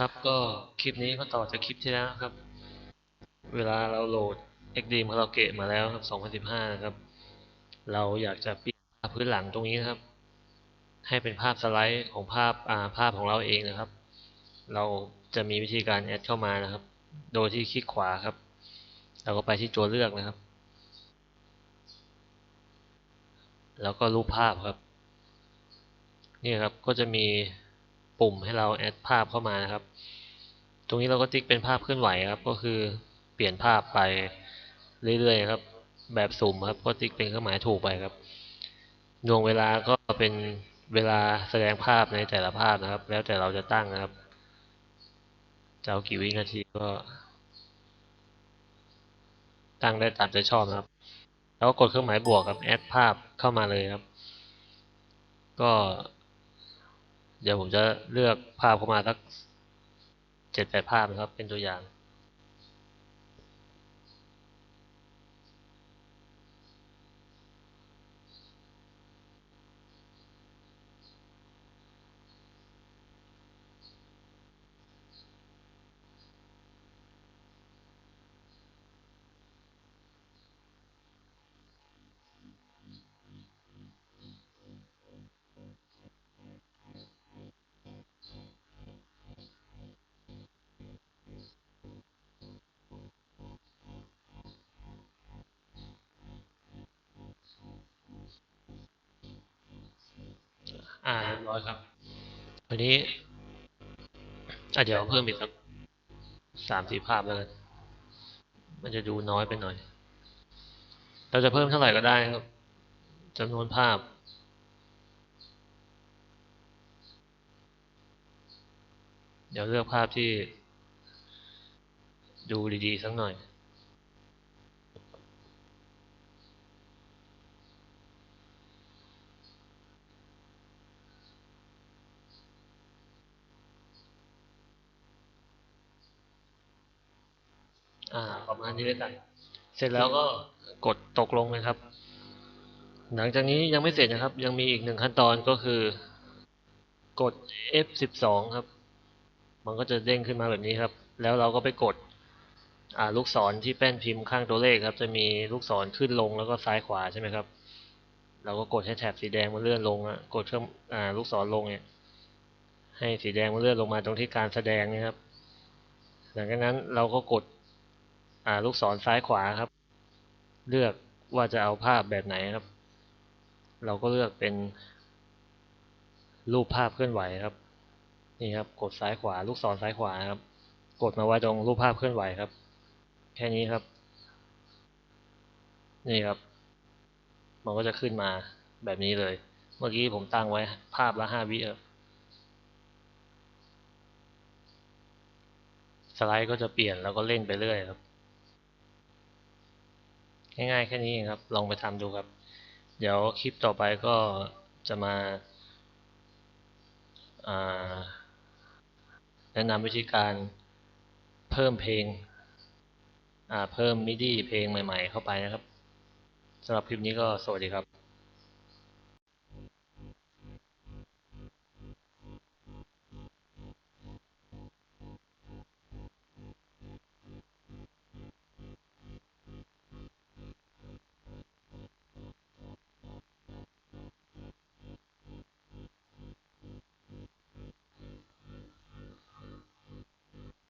ครับก็คลิปนี้ก็ต่อจากคลิปที่แล้วครับ เวลาเราโหลด XD m a r o k e มาแล้วครับ 2015 นะครับ เราอยากจะเปลี่ยนภาพพื้นหลังตรงนี้นะครับ ให้เป็นภาพสไลด์ของภาพอ่าภาพของเราเองนะครับ เราจะมีวิธีการแอดเข้ามานะครับ โดยที่คลิกขวาครับ เราก็ไปที่ตัวเลือกนะครับ แล้วก็รูปภาพครับ นี่ครับก็จะมี ปุ่มให้เราแอดภาพเข้ามานะครับ ตรงนี้เราก็ติ๊กเป็นภาพเคลื่อนไหวครับ ก็คือเปลี่ยนภาพไปเรื่อยๆครับ แบบสุ่มครับ ก็ติ๊กเป็นเครื่องหมายถูกไปครับดวงเวลาก็เป็นเวลาแสดงภาพในแต่ละภาพนะครับ แล้วแต่เราจะตั้งนะครับจะเอากี่วินาทีก็ ตั้งได้ตามใจชอบนะครับ แล้วก็กดเครื่องหมายบวกครับแอดภาพเข้ามาเลยครับ ก็ เดี๋ยวผมจะเลือกภาพเข้ามาสักเจ็ดแปดภาพนะครับ เป็นตัวอย่าง อ่าเรียบร้อยครับวันนี้อะเดี๋ยวเพิ่มอีกสักสามสี่ภาพแล้วกันมันจะดูน้อยไปหน่อย เราจะเพิ่มเท่าไหร่ก็ได้ครับจำนวนภาพ เดี๋ยวเลือกภาพที่ดูดีๆสักหน่อย อ่า ประมาณนี้เลยกัน เสร็จแล้วก็กดตกลงนะครับ หลังจากนี้ยังไม่เสร็จนะครับ ยังมีอีกหนึ่งขั้นตอนก็คือกด F12 ครับ มันก็จะเด้งขึ้นมาแบบนี้ครับ แล้วเราก็ไปกดอ่าลูกศรที่แป้นพิมพ์ข้างตัวเลขครับ จะมีลูกศรขึ้นลงแล้วก็ซ้ายขวาใช่ไหมครับ เราก็กดให้แถบสีแดงมันเลื่อนลงอะกดเครื่องอ่าลูกศรลงเนี่ย ให้สีแดงมันเลื่อนลงมาตรงที่การแสดงนะครับ หลังจากนั้นเราก็กด อ่าลูกศรซ้ายขวาครับ เลือกว่าจะเอาภาพแบบไหนครับ เราก็เลือกเป็นรูปภาพเคลื่อนไหวครับนี่ครับ กดซ้ายขวา ลูกศรซ้ายขวาครับ กดมาไว้ตรงรูปภาพเคลื่อนไหวครับ แค่นี้ครับ นี่ครับ มันก็จะขึ้นมาแบบนี้เลย เมื่อกี้ผมตั้งไว้ภาพละห้าวิครับสไลด์ก็จะเปลี่ยนแล้วก็เล่นไปเรื่อยครับ ง่ายๆแค่นี้เองครับ ลองไปทำดูครับ เดี๋ยวคลิปต่อไปก็จะมาแนะนำวิธีการเพิ่มเพลงเพิ่มมิดี้เพลงใหม่ๆเข้าไปนะครับสำหรับคลิปนี้ก็สวัสดีครับ